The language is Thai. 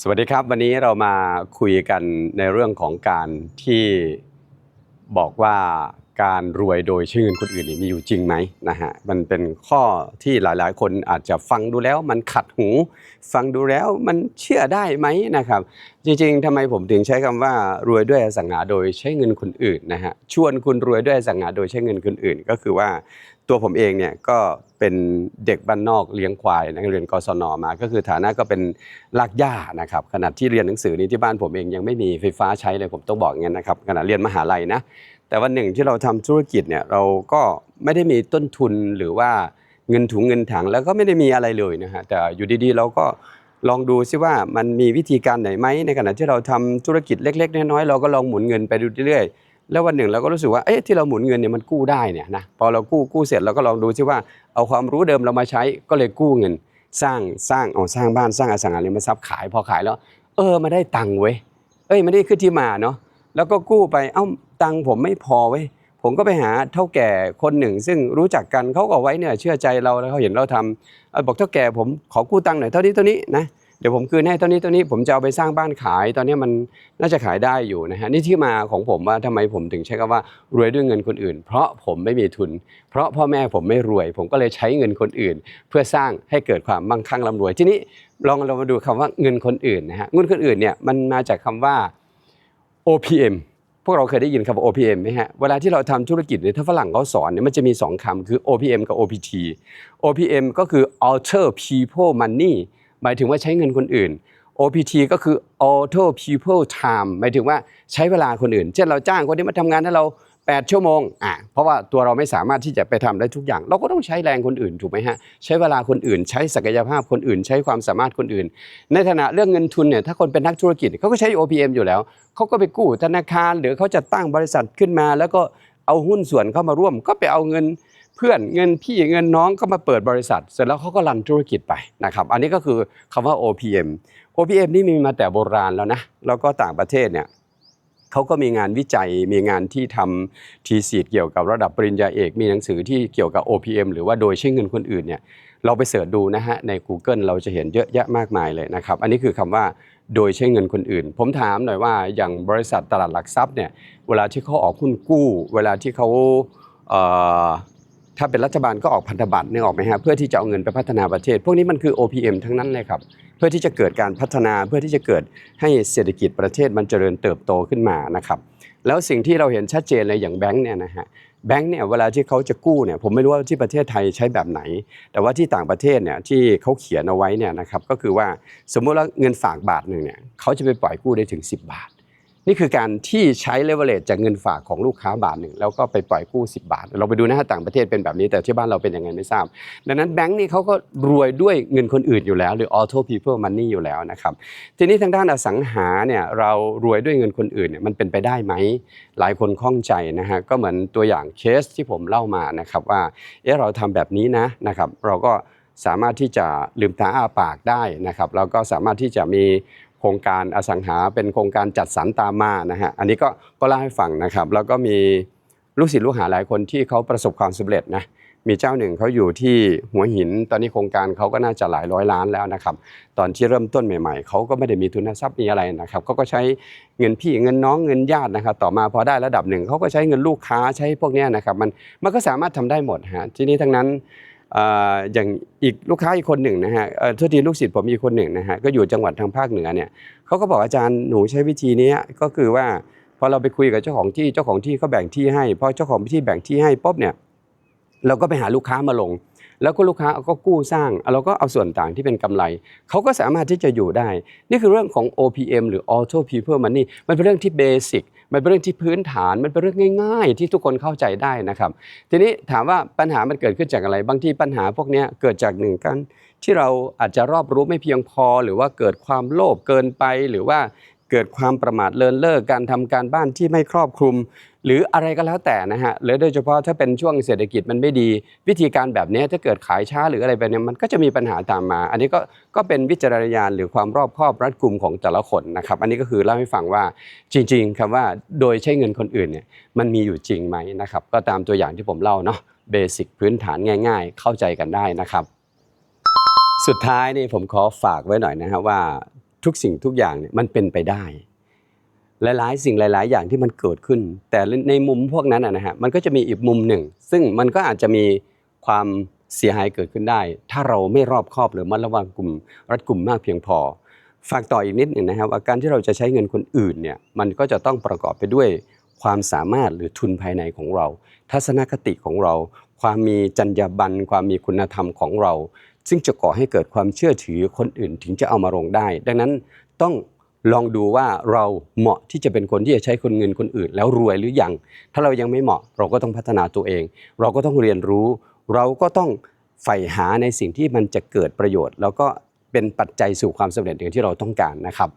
สวัสดีครับ วันนี้เรามาคุยกันในเรื่องของการที่บอกว่า การรวยโดยใช้เงินคนอื่นนี่มีอยู่จริงไหมนะฮะมันเป็นข้อที่หลายๆ คนอาจจะฟังดูแล้วมันขัดหู ฟังดูแล้วมันเชื่อได้ไหมนะครับ จริงๆทำไมผมถึงใช้คำว่ารวยด้วยอสังหาโดยใช้เงินคนอื่นนะฮะชวนคุณรวยด้วยอสังหาโดยใช้เงินคนอื่น ก็คือว่าตัวผมเองเนี่ยก็เป็นเด็กบ้านนอกเลี้ยงควายนักเรียนกศนมา ก็คือฐานะก็เป็นลากหญ้านะครับขณะที่เรียนหนังสือนี้ที่บ้านผมเองยังไม่มีไฟฟ้าใช้เลยผมต้องบอกงนั้นนะครับขณะเรียนมหาลัยนะ แต่วันหนึ่งที่เราทำธุรกิจเนี่ยเราก็ไม่ได้มีต้นทุนหรือว่าเงินถุงเงินถังแล้วก็ไม่ได้มีอะไรเลยนะฮะแต่อยู่ดีๆ เราก็ลองดูซิว่ามันมีวิธีการไหนไหมในขณะที่เราทำธุรกิจเล็ก ๆ น้อยๆเราก็ลองหมุนเงินไปดูเรื่อยๆแล้ววันหนึ่งเราก็รู้สึกว่าเอ๊ะที่เราหมุนเงินเนี่ยมันกู้ได้เนี่ยนะพอเรากู้กู้เสร็จเราก็ลองดูซิว่าเอาความรู้เดิมเรามาใช้ก็เลยกู้เงิน สร้างสร้างเอาสร้างบ้านสร้างอสังหาริมทรัพย์ขายพอขายแล้ว เออมาได้ตังค์เว้ยเอ้ยไม่ได้ขึ้นที่มาเนาะแล้วก็กู้ไปเอ้า ตังค์ผมไม่พอเว้ยผมก็ไปหาเท่าแก่คนหนึ่ง ซึ่งรู้จักกันเขาก็ไว้เนี่ยเชื่อใจเราแล้วเขาเห็นเราทำเออบอกเท่าแก่ผมขอกู้ตังค์หน่อยเท่านี้เท่านี้นะเดี๋ยวผมคืนให้เท่านี้เท่านี้ผมจะเอาไปสร้างบ้านขาย ตอนนี้มันน่าจะขายได้อยู่นะฮะนี่ที่มาของผมว่าทำไมผมถึงใช้คำว่ารวยด้วยเงินคนอื่น เพราะผมไม่มีทุน เพราะพ่อแม่ผมไม่รวย ผมก็เลยใช้เงินคนอื่น เพื่อสร้างให้เกิดความมั่งคั่งร่ำรวย ทีนี้ลองเรามาดูคำว่าเงินคนอื่นนะฮะเงินคนอื่นเนี่ยมันมาจากคำว่า OPM พวกเราเคยได้ยินคำว่า OPM ไหมฮะ เวลาที่เราทำธุรกิจเนี่ยถ้าฝรั่งเขาสอนเนี่ยมันจะมี 2คำคือ OPM กับ OPT OPM ก็คือ alter people money หมายถึงว่าใช้เงินคนอื่น OPT ก็คือ alter people time หมายถึงว่าใช้เวลาคนอื่น เช่นเราจ้างคนที่มาทำงานให้เรา 8 ชั่วโมงอะเพราะว่าตัวเราไม่สามารถที่จะไปทำได้ทุกอย่าง เราก็ต้องใช้แรงคนอื่นถูกไหมฮะใช้เวลาคนอื่น ใช้ศักยภาพคนอื่น ใช้ความสามารถคนอื่น ในฐานะเรื่องเงินทุนเนี่ยถ้าคนเป็นนักธุรกิจเขาก็ใช้ OPM อยู่แล้วเขาก็ไปกู้ธนาคาร หรือเขาจะตั้งบริษัทขึ้นมา แล้วก็เอาหุ้นส่วนเข้ามาร่วม ก็ไปเอาเงินเพื่อนเงินพี่เงินน้องก็มาเปิดบริษัท เสร็จแล้วเขาก็รันธุรกิจไปนะครับอันนี้ก็คือคำว่า OPM OPM นี่มีมาแต่โบราณแล้วนะแล้วก็ต่างประเทศเนี่ย เขาก็มีงานวิจัยมีงานที่ทำทีสีเกี่ยวกับระดับปริญญาเอก มีหนังสือที่เกี่ยวกับ OPM หรือว่าโดยใช้เงินคนอื่นเนี่ยเราไปเสิร์ชดูนะฮะใน Google เราจะเห็นเยอะแยะมากมายเลยนะครับ อันนี้คือคำว่าโดยใช้เงินคนอื่น ผมถามหน่อยว่าอย่างบริษัทตลาดหลักทรัพย์เนี่ยเวลาที่เขาออกหุ้นกู้ เวลาที่เขาเถ้าเป็นรัฐบาลก็ออกพันธบัตรนึกออกไหมฮะเพื่อที่จะเอาเงินไปพัฒนาประเทศ พวกนี้มันคือ OPM ทั้งนั้นเลยครับ เพื่อที่จะเกิดการพัฒนาเพื่อที่จะเกิดให้เศรษฐกิจประเทศมันเจริญเติบโตขึ้นมานะครับแล้วสิ่งที่เราเห็นชัดเจนเลยอย่างแบงค์เนี่ยนะฮะแบงค์เนี่ยเวลาที่เขาจะกู้เนี่ยผมไม่รู้ว่าที่ประเทศไทยใช้แบบไหน แต่ว่าที่ต่างประเทศเนี่ยที่เขาเขียนเอาไว้เนี่ยนะครับก็คือว่าสมมุติว่าเงินฝากบาทหนึ่งเนี่ยเขาจะไปปล่อยกู้ได้ถึง 10 บาท นี่คือการที่ใช้เลเวลเลตจากเงินฝากของลูกค้าบาทหนึ่งแล้วก็ไปปล่อยกู้ 10 บาท เราไปดูนะฮะต่างประเทศเป็นแบบนี้แต่ที่บ้านเราเป็นยังไงไม่ทราบ ดังนั้นแบงค์นี่เขาก็รวยด้วยเงินคนอื่นอยู่แล้ว หรือ auto people money อยู่แล้วนะครับ ทีนี้ทางด้านอสังหาเนี่ยเรารวยด้วยเงินคนอื่นเนี่ยมันเป็นไปได้ไหม หลายคนข้องใจนะฮะก็เหมือนตัวอย่างเคสที่ผมเล่ามานะครับว่าเออเราทำแบบนี้นะนะครับเราก็สามารถที่จะลืมตาอ้าปากได้นะครับเราก็สามารถที่จะมี โครงการอสังหาเป็นโครงการจัดสรรตามมานะฮะอันนี้ก็ก็เล่าให้ฟังนะครับแล้วก็มีลูกศิษย์ลูกหาหลายคนที่เขาประสบความสำเร็จนะมีเจ้าหนึ่งเขาอยู่ที่หัวหิน ตอนนี้โครงการเขาก็น่าจะหลายร้อยล้านแล้วนะครับ ตอนที่เริ่มต้นใหม่ๆเขาก็ไม่ได้มีทุนทรัพย์มีอะไรนะครับเขาก็ใช้เงินพี่เงินน้องเงินญาตินะครับ ต่อมาพอได้ระดับหนึ่งเขาก็ใช้เงินลูกค้าใช้พวกนี้นะครับมันมันก็สามารถทำได้หมดฮะทีนี้ทั้งนั้น อย่างอีกลูกค้าอีกคนหนึ่งนะฮะทวดีลูกศิษย์ผมมีคนหนึ่งนะฮะก็อยู่จังหวัดทางภาคเหนือเนี่ยเขาก็บอกอาจารย์หนูใช้วิธีนี้ก็คือว่าพอเราไปคุยกับเจ้าของที่เจ้าของที่เขาแบ่งที่ให้พอเจ้าของที่แบ่งที่ให้ปุ๊บเนี่ย เราก็ไปหาลูกค้ามาลง แล้วก็ลูกค้าก็กู้สร้างเราก็เอาส่วนต่างที่เป็นกำไร เขาก็สามารถที่จะอยู่ได้ นี่คือเรื่องของ OPM หรือ Auto People Money มันเป็นเรื่องที่เบสิกมันเป็นเรื่องที่พื้นฐาน มันเป็นเรื่องง่าย ๆ ที่ทุกคนเข้าใจได้นะครับ ทีนี้ถามว่าปัญหามันเกิดขึ้นจากอะไร บางทีปัญหาพวกนี้เกิดจากหนึ่งการที่เราอาจจะรอบรู้ไม่เพียงพอ หรือว่าเกิดความโลภเกินไป หรือว่า เกิดความประมาทเลินเล่อการทำการบ้านที่ไม่ครอบคลุม หรืออะไรก็แล้วแต่นะฮะหรือโดยเฉพาะถ้าเป็นช่วงเศรษฐกิจมันไม่ดี วิธีการแบบนี้ถ้าเกิดขายช้าหรืออะไรแบบนี้มันก็จะมีปัญหาตามมา อันนี้ก็ก็เป็นวิจารณญาณหรือความรอบคอบรัดกุมของแต่ละคนนะครับอันนี้ก็คือเล่าให้ฟังว่าจริง ๆคำว่าโดยใช้เงินคนอื่นเนี่ยมันมีอยู่จริงไหมนะครับก็ตามตัวอย่างที่ผมเล่าเนาะเบสิกพื้นฐานง่าย ๆ เข้าใจกันได้นะครับสุดท้ายนี่ผมขอฝากไว้หน่อยนะครับว่า ทุกสิ่งทุกอย่างเนี่ยมันเป็นไปได้ หลายๆ สิ่งหลาย ๆ อย่างที่มันเกิดขึ้น แต่ในมุมพวกนั้นนะฮะมันก็จะมีอีกมุมหนึ่ง ซึ่งมันก็อาจจะมีความเสียหายเกิดขึ้นได้ ถ้าเราไม่รอบคอบหรือมัดระวังกลุ่มรัดกลุ่มมากเพียงพอ ฝากต่ออีกนิดหนึ่งนะครับว่าการที่เราจะใช้เงินคนอื่นเนี่ยมันก็จะต้องประกอบไปด้วยความสามารถหรือทุนภายในของเรา ทัศนคติของเรา ความมีจรรยาบรรณความมีคุณธรรมของเรา ซึ่งจะก่อให้เกิดความเชื่อถือคนอื่นถึงจะเอามาลงได้ ดังนั้นต้องลองดูว่าเราเหมาะที่จะเป็นคนที่จะใช้คนเงินคนอื่น แล้วรวยหรือยัง ถ้าเรายังไม่เหมาะเราก็ต้องพัฒนาตัวเอง เราก็ต้องเรียนรู้ เราก็ต้องใฝ่หาในสิ่งที่มันจะเกิดประโยชน์ แล้วก็เป็นปัจจัยสู่ความสำเร็จอย่างที่เราต้องการนะครับ